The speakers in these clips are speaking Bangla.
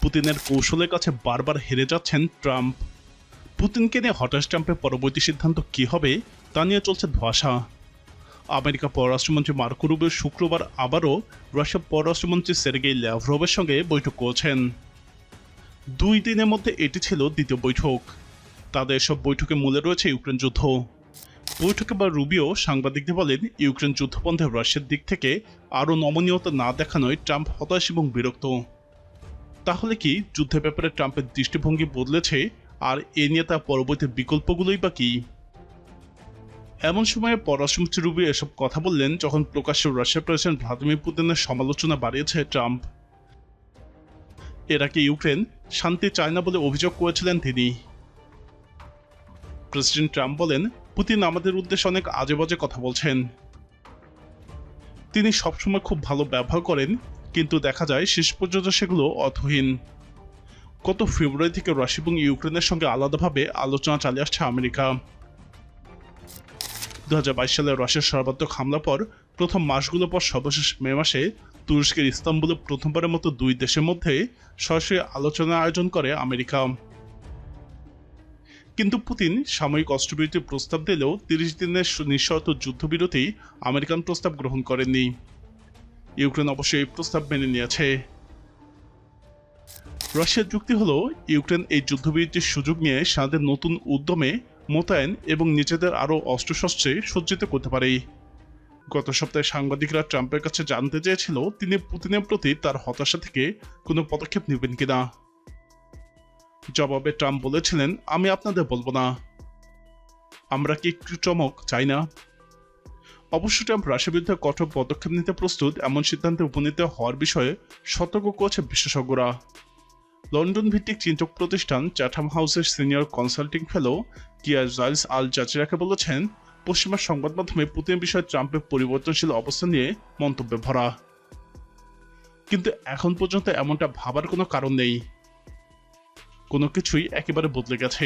পুতিনের কৌশলের কাছে বারবার হেরে যাচ্ছেন ট্রাম্প। পুতিনকে নিয়ে হঠাৎ ট্রাম্পের পরবর্তী সিদ্ধান্ত কী হবে, তা নিয়ে চলছে ধোয়াশা। আমেরিকা পররাষ্ট্রমন্ত্রী মার্কো শুক্রবার আবারও রাশিয়ার পররাষ্ট্রমন্ত্রী সের্গেই ল্যাভরভের সঙ্গে বৈঠক করেছেন। দুই দিনের মধ্যে এটি ছিল দ্বিতীয় বৈঠক। তাদের সব বৈঠকে মূলে রয়েছে ইউক্রেন যুদ্ধ। বৈঠকে বা রুবিও সাংবাদিকদের বলেন, ইউক্রেন যুদ্ধবন্ধে রাশিয়ার দিক থেকে আরও নমনীয়তা না দেখানোয় ট্রাম্প হতাশ এবং বিরক্ত। তাহলে কি যুদ্ধের ব্যাপারে ট্রাম্পের দৃষ্টিভঙ্গি বদলেছে? আর এ নিয়ে তার পরবর্তী বিকল্পগুলোই বা কি? এমন সময়ে পররাষ্ট্রমন্ত্রী রুবি এসব কথা বললেন যখন প্রকাশ্যে রাশিয়ার প্রেসিডেন্ট ভ্লাদিমির পুতিনের সমালোচনা বাড়িয়েছে ট্রাম্প। এর আগে ইউক্রেন শান্তি চায় না বলে অভিযোগ করেছিলেন তিনি। প্রেসিডেন্ট ট্রাম্প বলেন, পুতিন আমাদের উদ্দেশ্যে অনেক আজে বাজে কথা বলছেন। তিনি সবসময় খুব ভালো ব্যবহার করেন কিন্তু দেখা যায় শেষ পর্যন্ত সেগুলো অর্থহীন। গত ফেব্রুয়ারি থেকে রাশিয়া এবং ইউক্রেনের সঙ্গে আলাদাভাবে আলোচনা চালিয়ে আসছে আমেরিকা। দু সালে রাশিয়ার সর্বাত্মক হামলা পর প্রথম মাসগুলো পর সর্বশেষ মে মাসে তুরস্কের ইস্তাম্বুলে প্রথমবারের মতো দুই দেশের মধ্যে সরাসরি আলোচনা আয়োজন করে আমেরিকা। কিন্তু পুতিন সাময়িক অস্ত্রবিরতির প্রস্তাব দিলেও তিরিশ দিনের নিঃশর্ত যুদ্ধবিরতি আমেরিকান প্রস্তাব গ্রহণ করেননি। ইউক্রেন অবশ্যই এই প্রস্তাব মেনে নিয়েছে। রাশিয়ার যুক্তি হলো, ইউক্রেন এই যুদ্ধবিরতির সুযোগ নিয়ে সাদের নতুন উদ্যমে মোতায়েন এবং নিজেদের আরও অস্ত্রশস্ত্রে সজ্জিত করতে পারে। গত সপ্তাহে সাংবাদিকরা ট্রাম্পের কাছে জানতে চেয়েছিল, তিনি পুতিনের প্রতি তার হতাশা থেকে কোনো পদক্ষেপ নেবেন কিনা। জবাবে ট্রাম্প বলেছিলেন, আমি আপনাদের বলব না। আমরা কি একটু চমক চাই না? অবশ্য ট্রাম্প রাশিয়ার বিরুদ্ধে কঠোর পদক্ষেপ নিতে প্রস্তুত, এমন সিদ্ধান্তে উপনীত হওয়ার বিষয়ে সতর্ক করছে বিশেষজ্ঞরা। লন্ডন ভিত্তিক চিন্তক প্রতিষ্ঠান চ্যাথাম হাউসের senior consulting fellow Keir Giles Al জাজিরাকে বলেছেন, পশ্চিমা সংবাদ মাধ্যমে পুতিন বিষয়ে ট্রাম্পের পরিবর্তনশীল অবস্থান নিয়ে মন্তব্যে ভরা। কিন্তু এখন পর্যন্ত এমনটা ভাবার কোনো কারণ নেই। কোনো কিছুই একেবারে বদলে গেছে।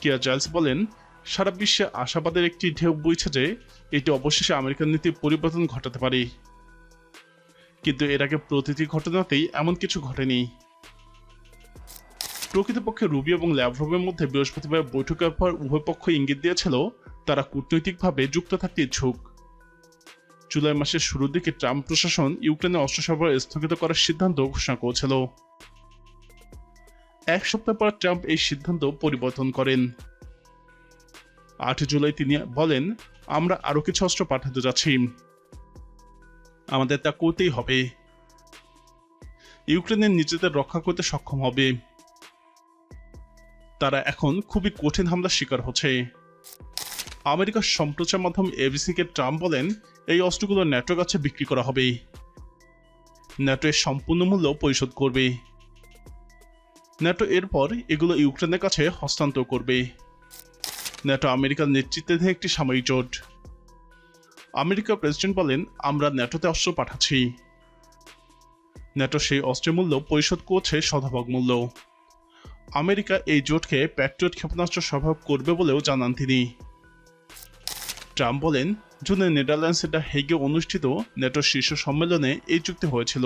কিয়া জাইলস বলেন সারা বিশ্বে আশাবাদের একটি ঢেউ বইছে যে এটি অবশেষে আমেরিকান নীতির পরিবর্তন ঘটাতে পারে। কিন্তু এর আগে প্রতিটি ঘটনাতেই এমন কিছু ঘটেনি। প্রকৃতপক্ষে রুবি এবং ল্যাভরভের মধ্যে বৃহস্পতিবার বৈঠকের পর উভয় পক্ষ ইঙ্গিত দিয়েছিল, তারা কূটনৈতিকভাবে যুক্ত থাকতে ইচ্ছুক। জুলাই মাসের শুরুর দিকে ট্রাম্প প্রশাসন ইউক্রেনে অস্ত্র সরবরাহ স্থগিত করার সিদ্ধান্ত ঘোষণা করেছিল। এক সপ্তাহ পর ট্রাম্প এই সিদ্ধান্ত পরিবর্তন করেন। আট জুলাই তিনি বলেন, আমরা আরও কিছু অস্ত্র পাঠাতে যাচ্ছি। আমাদের তা করতেই হবে। ইউক্রেনের নিজেদের রক্ষা করতে সক্ষম হবে। তারা এখন খুবই কঠিন হামলার শিকার হচ্ছে। আমেরিকার সম্প্রচার মাধ্যম এবিসিকে ট্রাম্প বলেন, এই অস্ত্রগুলো ন্যাটোর কাছে বিক্রি করা হবে। ন্যাটো এর সম্পূর্ণ মূল্য পরিশোধ করবে। ন্যাটো এরপর এগুলো ইউক্রেনের কাছে হস্তান্তর করবে। ন্যাটো আমেরিকার নেতৃত্বাধীন একটি সামরিক জোট। আমেরিকার প্রেসিডেন্ট বলেন, আমরা ন্যাটোতে অস্ত্র পাঠাচ্ছি। ন্যাটো সেই অস্ত্রের মূল্য পরিশোধ করছে শতভাগ মূল্য। আমেরিকা এই জোটকে প্যাট্রিয়ট ক্ষেপণাস্ত্র সরবরাহ করবে বলেও জানান তিনি। ট্রাম্প বলেন, জুনে নেদারল্যান্ডসের দ্য হেগে অনুষ্ঠিত ন্যাটোর শীর্ষ সম্মেলনে এই চুক্তি হয়েছিল।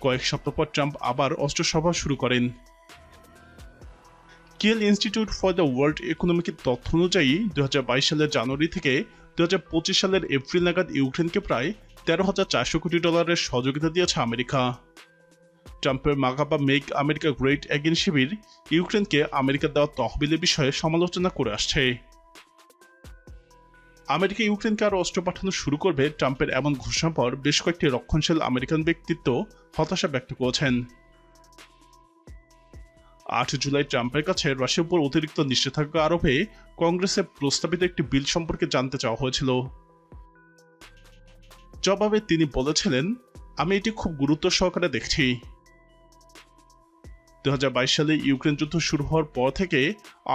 কয়েক সপ্তাহ পর ট্রাম্প আবার অস্ত্র সভা শুরু করেন। Kiel Institute for the World ইকোনমিকের তথ্য অনুযায়ী, দুই হাজার বাইশ সালের জানুয়ারি থেকে দু হাজার পঁচিশ সালের এপ্রিল নাগাদ ইউক্রেনকে প্রায় তেরো হাজার চারশো কোটি ডলারের সহযোগিতা দিয়েছে আমেরিকা। ট্রাম্পের মাগাবা মেক আমেরিকা গ্রেট অ্যাগেন শিবির ইউক্রেনকে আমেরিকা দেওয়া তহবিলের বিষয়ে সমালোচনা করে আসছে। আমেরিকা ইউক্রেনকে আরও অস্ত্র পাঠানো শুরু করবে ট্রাম্পের এমন ঘোষণার পর বেশ কয়েকটি রক্ষণশীল আমেরিকান ব্যক্তিত্ব হতাশা ব্যক্ত করেছেন। আট জুলাই ট্রাম্পের কাছে রাশিয়ার উপর অতিরিক্ত নিষেধাজ্ঞা আরোপে কংগ্রেসে প্রস্তাবিত একটি বিল সম্পর্কে জানতে চাওয়া হয়েছিল। জবাবে তিনি বলেছিলেন, আমি এটি খুব গুরুত্ব সহকারে দেখছি। দু হাজার বাইশ সালে ইউক্রেন যুদ্ধ শুরু হওয়ার পর থেকে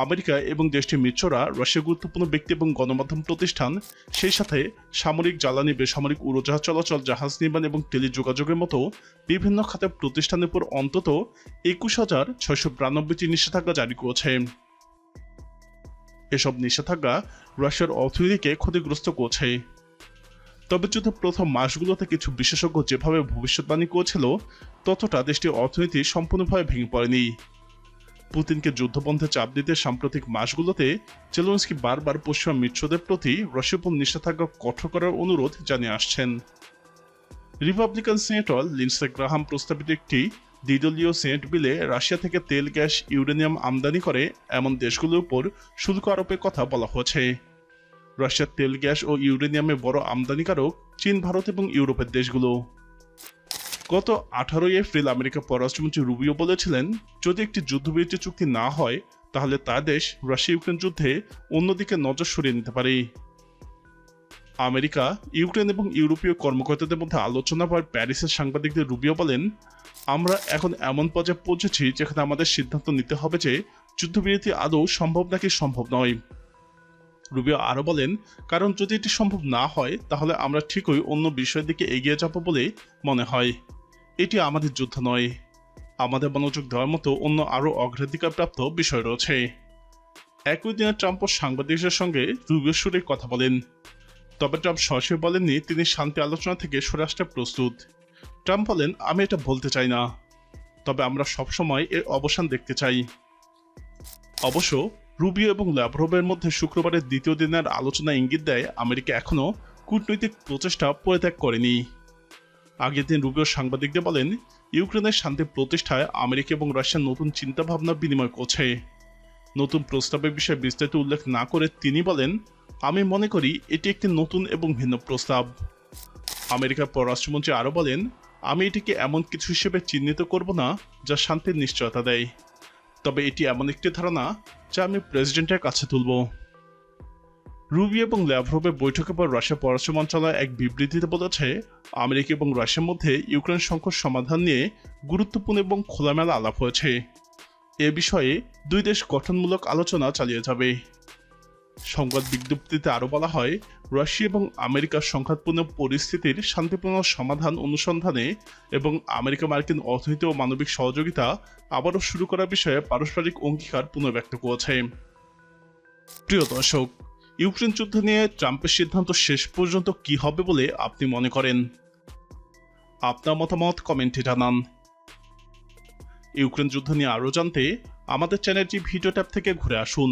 আমেরিকা এবং দেশটির মিত্ররা রাশিয়ার গুরুত্বপূর্ণ ব্যক্তি এবং গণমাধ্যম প্রতিষ্ঠান, সেই সাথে সামরিক, জ্বালানি, বেসামরিক উড়োজাহাজ, চলাচল, জাহাজ নির্মাণ এবং টেলিযোগাযোগের মতো বিভিন্ন খাতের প্রতিষ্ঠানের উপর অন্তত একুশ হাজার ছয়শো বিরানব্বইটি নিষেধাজ্ঞা জারি করেছে। এসব নিষেধাজ্ঞা রাশিয়ার অর্থনীতিকে ক্ষতিগ্রস্ত করছে। তবে যুদ্ধের প্রথম মাসগুলোতে কিছু বিশেষজ্ঞ যেভাবে ভবিষ্যৎবাণী করেছিল, ততটা দেশটির অর্থনীতি সম্পূর্ণভাবে ভেঙে পড়েনি। পুতিনকে যুদ্ধপন্থে চাপ দিতে সাম্প্রতিক মাসগুলোতে জেলেনস্কি বারবার পশ্চিমা মিত্রদের প্রতি রাশিয়ার নিষেধাজ্ঞা কঠোর করার অনুরোধ জানিয়ে আসছেন। রিপাবলিকান সিনেটর লিন্সে গ্রাহাম প্রস্তাবিত একটি দ্বিদলীয় সেনেট বিলে রাশিয়া থেকে তেল, গ্যাস, ইউরেনিয়াম আমদানি করে এমন দেশগুলোর উপর শুল্ক আরোপের কথা বলা হয়েছে। রাশিয়ার তেল, গ্যাস ও ইউরেনিয়ামের বড় আমদানিকারক চীন, ভারত এবং ইউরোপের দেশগুলো। গত আঠারোই এপ্রিল আমেরিকার পররাষ্ট্রমন্ত্রী রুবিও বলেছিলেন, যদি একটি যুদ্ধবিরতি চুক্তি না হয়, তাহলে তা দেশ রাশিয়া ইউক্রেন যুদ্ধে অন্যদিকে নজর সরিয়ে নিতে পারে। আমেরিকা, ইউক্রেন এবং ইউরোপীয় কর্মকর্তাদের মধ্যে আলোচনা পর প্যারিসের সাংবাদিকদের রুবিও বলেন, আমরা এখন এমন পর্যায়ে পৌঁছেছি যেখানে আমাদের সিদ্ধান্ত নিতে হবে যে যুদ্ধবিরতি আদৌ সম্ভব নাকি সম্ভব নয়। রুবিও আরও বলেন, কারণ যদি এটি সম্ভব না হয়, তাহলে আমরা ঠিকই অন্য বিষয়ের দিকে এগিয়ে যাব বলে মনে হয়। এটি আমাদের যুদ্ধ নয়। আমাদের মনোযোগ দেওয়ার মতো অন্য আরও অগ্রাধিকারপ্রাপ্ত বিষয় রয়েছে। একই দিনে ট্রাম্প সাংবাদিকদের সঙ্গে রুবিও সুরে কথা বলেন। তবে ট্রাম্প সরাসরি বলেননি তিনি শান্তি আলোচনা থেকে সরে আসতে প্রস্তুত। ট্রাম্প বলেন, আমি এটা বলতে চাই না। তবে আমরা সবসময় এর অবসান দেখতে চাই। অবশ্য রুবিও এবং ল্যাভরোভের মধ্যে শুক্রবারের দ্বিতীয় দিনের আলোচনা ইঙ্গিত দেয় আমেরিকা এখনও কূটনৈতিক প্রচেষ্টা পরিত্যাগ করেনি। আগের দিন রুবিও সাংবাদিকদের বলেন, ইউক্রেনের শান্তি প্রতিষ্ঠায় আমেরিকা এবং রাশিয়ার নতুন চিন্তাভাবনা বিনিময় করছে। নতুন প্রস্তাবের বিষয়ে বিস্তারিত উল্লেখ না করে তিনি বলেন, আমি মনে করি এটি একটি নতুন এবং ভিন্ন প্রস্তাব। আমেরিকার পররাষ্ট্রমন্ত্রী আরও বলেন, আমি এটিকে এমন কিছু হিসেবে চিহ্নিত করব না যা শান্তির নিশ্চয়তা দেয়। তবে এটি এমন একটি ধারণা যা আমি প্রেসিডেন্টের কাছে তুলব। রুবি এবং ল্যাভরোভের বৈঠকের পর রাশিয়া পররাষ্ট্র মন্ত্রণালয় এক বিবৃতিতে বলেছে, আমেরিকা এবং রাশিয়ার মধ্যে ইউক্রেন সংকট সমাধান নিয়ে গুরুত্বপূর্ণ এবং খোলামেলা আলাপ হয়েছে। এ বিষয়ে দুই দেশ গঠনমূলক আলোচনা চালিয়ে যাবে। সংবাদ বিজ্ঞপ্তিতে আরও বলা হয়, রাশিয়া এবং আমেরিকার সংঘাতপূর্ণ পরিস্থিতির শান্তিপূর্ণ সমাধান অনুসন্ধানে এবং আমেরিকা মার্কিন অর্থনীতি ও মানবিক সহযোগিতা আবারও শুরু করার বিষয়ে পারস্পরিক অঙ্গীকার পুনর্ব্যক্ত করেছে। প্রিয় দর্শক, ইউক্রেন যুদ্ধ নিয়ে ট্রাম্পের সিদ্ধান্ত শেষ পর্যন্ত কি হবে বলে আপনি মনে করেন? আপনার মতামত কমেন্টে জানান। ইউক্রেন যুদ্ধ নিয়ে আরও জানতে আমাদের চ্যানেলটি ভিডিও ট্যাব থেকে ঘুরে আসুন।